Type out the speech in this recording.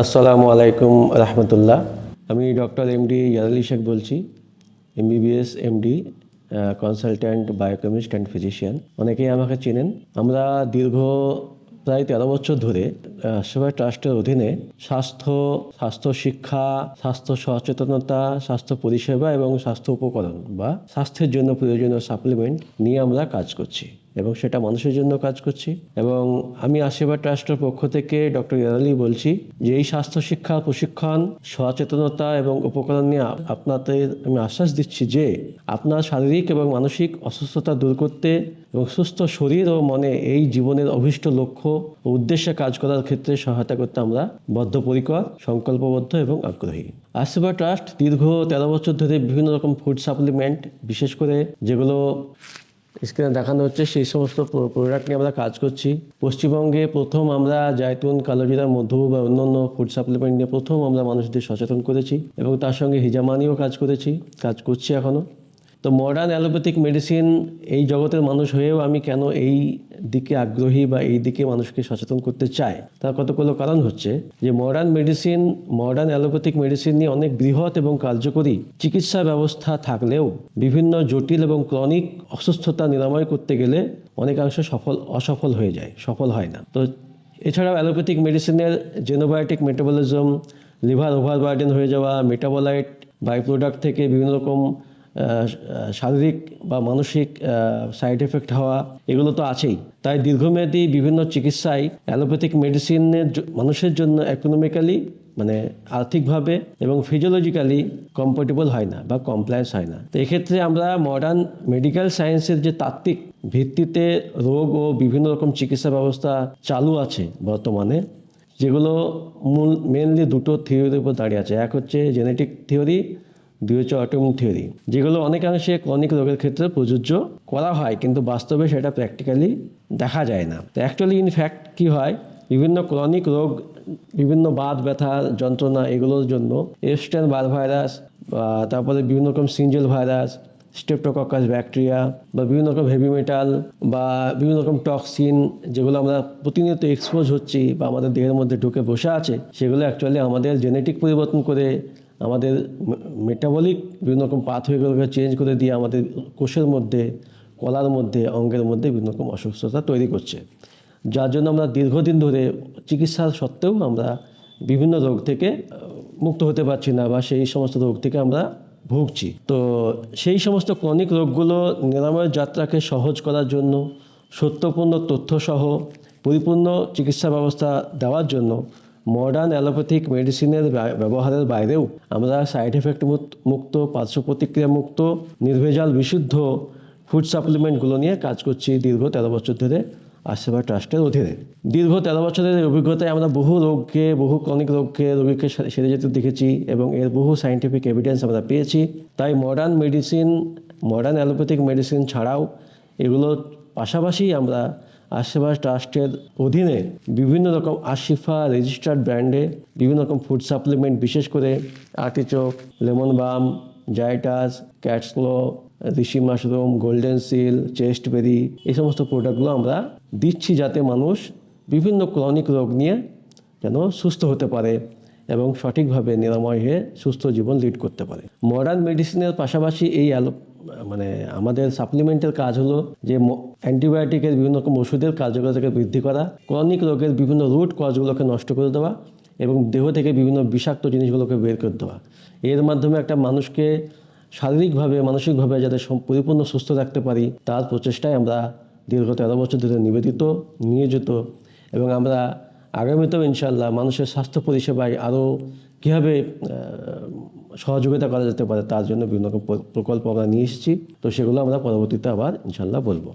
আসসালামু আলাইকুম রহমতুল্লাহ। আমি ডক্টর এমডি ইয়ারালি শেখ বলছি, MBBS MD consultant biochemist and physician অনেকেই আমাকে চেনেন। আমরা দীর্ঘ প্রায় তেরো বছর ধরে সেবা ট্রাস্টের অধীনে স্বাস্থ্য স্বাস্থ্য শিক্ষা, স্বাস্থ্য সচেতনতা, স্বাস্থ্য পরিষেবা এবং স্বাস্থ্য উপকরণ বা স্বাস্থ্যের জন্য প্রয়োজনীয় সাপ্লিমেন্ট নিয়ে আমরা কাজ করছি। এবং সেটা মানুষের জন্য কাজ করছি। এবং আমি আশীর্বাদ ট্রাস্টের পক্ষ থেকে ডক্টর ইয়ারালি বলছি যে এই স্বাস্থ্য শিক্ষা, প্রশিক্ষণ, সচেতনতা এবং উপকরণ নিয়ে আপ- আপনাদের আমি আশ্বাস দিচ্ছি যে আপনার শারীরিক এবং মানসিক অসুস্থতা দূর করতে এবং সুস্থ শরীর ও মনে এই জীবনের অভিষ্ট লক্ষ্য ও উদ্দেশ্যে কাজ করার ক্ষেত্রে সহায়তা করতে আমরা বদ্ধপরিকর, সংকল্পবদ্ধ এবং আগ্রহী। আশীর্বাদ ট্রাস্ট দীর্ঘ তেরো বছর ধরে বিভিন্ন রকম ফুড সাপ্লিমেন্ট, বিশেষ করে যেগুলো স্ক্রিনে দেখানো হচ্ছে, সেই সমস্ত প্রোডাক্ট নিয়ে আমরা কাজ করছি। পশ্চিমবঙ্গে প্রথম আমরা জায়তুন, কালোজিরার মধু বা অন্যান্য ফুড সাপ্লিমেন্ট নিয়ে প্রথম আমরা মানুষদের সচেতন করেছি এবং তার সঙ্গে হিজামানিও কাজ করেছি, কাজ করছি এখনও তো মডার্ন অ্যালোপ্যাথিক মেডিসিন এই জগতের মানুষ হয়েও আমি কেন এই দিকে আগ্রহী বা এই দিকে মানুষকে সচেতন করতে চাই? তার কতগুলো কারণ হচ্ছে যে modern medicine modern allopathic medicine নিয়ে অনেক বৃহৎ এবং কার্যকরী চিকিৎসা ব্যবস্থা থাকলেও বিভিন্ন জটিল এবং ক্রনিক অসুস্থতা নিরাময় করতে গেলে অনেকাংশে সফল, অসফল হয়ে যায়, সফল হয় না। তো এছাড়াও অ্যালোপ্যাথিক মেডিসিনের জেনোবায়োটিক মেটাবলিজম লিভার ওভারবার্ডেন হয়ে যাওয়া মেটাবলাইট বাই প্রোডাক্ট থেকে বিভিন্ন রকম শারীরিক বা মানসিক সাইড এফেক্ট হওয়া এগুলো তো আছেই। তাই দীর্ঘমেয়াদী বিভিন্ন চিকিৎসায় অ্যালোপ্যাথিক মেডিসিনের মানুষের জন্য ইকোনমিক্যালি মানে আর্থিকভাবে এবং ফিজিওলজিক্যালি কম্পোর্টেবল হয় না বা কমপ্লায়েন্স হয় না। তো এক্ষেত্রে আমরা মডার্ন মেডিকেল সায়েন্সের যে তাত্ত্বিক ভিত্তিতে রোগ ও বিভিন্ন রকম চিকিৎসা ব্যবস্থা চালু আছে বর্তমানে, যেগুলো মূল মেনলি দুটো থিওরির উপর দাঁড়িয়ে আছে। এক হচ্ছে জেনেটিক থিওরি দুই হচ্ছে অটোমিন থিওরি, যেগুলো অনেকাংশে ক্রনিক রোগের ক্ষেত্রে প্রযোজ্য করা হয়, কিন্তু বাস্তবে সেটা প্র্যাকটিক্যালি দেখা যায় না। তো অ্যাকচুয়ালি ইনফ্যাক্ট কী হয়, বিভিন্ন ক্রনিক রোগ, বিভিন্ন বাত ব্যথা, যন্ত্রণা এগুলোর জন্য এস্টেন বার ভাইরাস বা তারপরে বিভিন্ন রকম সিঞ্জেল ভাইরাস স্টেপটোককাস ব্যাকটেরিয়া বা বিভিন্ন রকম হেভি মেটাল বা বিভিন্ন রকম টক্সিন যেগুলো আমরা প্রতিনিয়ত এক্সপোজ হচ্ছি বা আমাদের দেহের মধ্যে ঢুকে বসে আছে, সেগুলো অ্যাকচুয়ালি আমাদের জেনেটিক পরিবর্তন করে আমাদের মেটাবলিক বিভিন্ন রকম পাথওয়েগুলোকে চেঞ্জ করে দিয়ে আমাদের কোষের মধ্যে, কলার মধ্যে, অঙ্গের মধ্যে বিভিন্ন রকম অসুস্থতা তৈরি করছে। যার জন্য আমরা দীর্ঘদিন ধরে চিকিৎসা সত্ত্বেও আমরা বিভিন্ন রোগ থেকে মুক্ত হতে পারছি না বা সেই সমস্ত রোগ থেকে আমরা ভুগছি। তো সেই সমস্ত ক্রনিক রোগগুলো নিরাময়ের যাত্রাকে সহজ করার জন্য, সত্যপূর্ণ তথ্যসহ পরিপূর্ণ চিকিৎসা ব্যবস্থা দেওয়ার জন্য মডার্ন অ্যালোপ্যাথিক মেডিসিনের ব্যবহারের বাইরেও আমরা সাইড এফেক্ট মুক্ত পার্শ্ব প্রতিক্রিয়া মুক্ত, নির্ভেজাল, বিশুদ্ধ ফুড সাপ্লিমেন্টগুলো নিয়ে কাজ করছি দীর্ঘ তেরো বছর ধরে আশীর্বাদ ট্রাস্টের অধীনে। দীর্ঘ তেরো বছরের অভিজ্ঞতায় আমরা বহু রোগকে, বহু ক্রনিক রোগকে, রোগীকে সেরে যেতে দেখেছি এবং এর বহু সাইন্টিফিক এভিডেন্স আমরা পেয়েছি। তাই modern medicine modern allopathic medicine ছাড়াও এগুলোর পাশাপাশি আমরা আশীর্বাদ ট্রাস্টের অধীনে বিভিন্ন রকম আশিফা রেজিস্টার্ড ব্র্যান্ডে বিভিন্ন রকম ফুড সাপ্লিমেন্ট, বিশেষ করে artichoke lemon balm, জাইটাস cat's claw reishi mushroom, golden seal, chaste berry, এই সমস্ত প্রোডাক্টগুলো আমরা দিচ্ছি যাতে মানুষ বিভিন্ন ক্রনিক রোগ নিয়ে যেন সুস্থ হতে পারে এবং সঠিকভাবে নিরাময় হয়ে সুস্থ জীবন লিড করতে পারে। মডার্ন মেডিসিনের পাশাপাশি এই অ্যালো মানে আমাদের সাপ্লিমেন্টের কাজ হলো যে অ্যান্টিবায়োটিকের বিভিন্ন রকম ওষুধের কার্যকারিতাকে বৃদ্ধি করা ক্রনিক রোগের বিভিন্ন রুট কজগুলোকে নষ্ট করে দেওয়া এবং দেহ থেকে বিভিন্ন বিষাক্ত জিনিসগুলোকে বের করে দেওয়া। এর মাধ্যমে একটা মানুষকে শারীরিকভাবে, মানসিকভাবে যাতে পরিপূর্ণ সুস্থ রাখতে পারি, তার প্রচেষ্টায় আমরা দীর্ঘ তেরো বছর ধরে নিবেদিত, নিয়োজিত এবং আমরা আগামীতেও ইনশাল্লাহ মানুষের স্বাস্থ্য পরিষেবায় আরও কীভাবে সহযোগিতা করা যেতে পারে তার জন্য বিভিন্ন রকম প্রকল্প আমরা নিয়ে এসেছি। তো সেগুলো আমরা পরবর্তীতে আবার ইনশাল্লাহ বলব।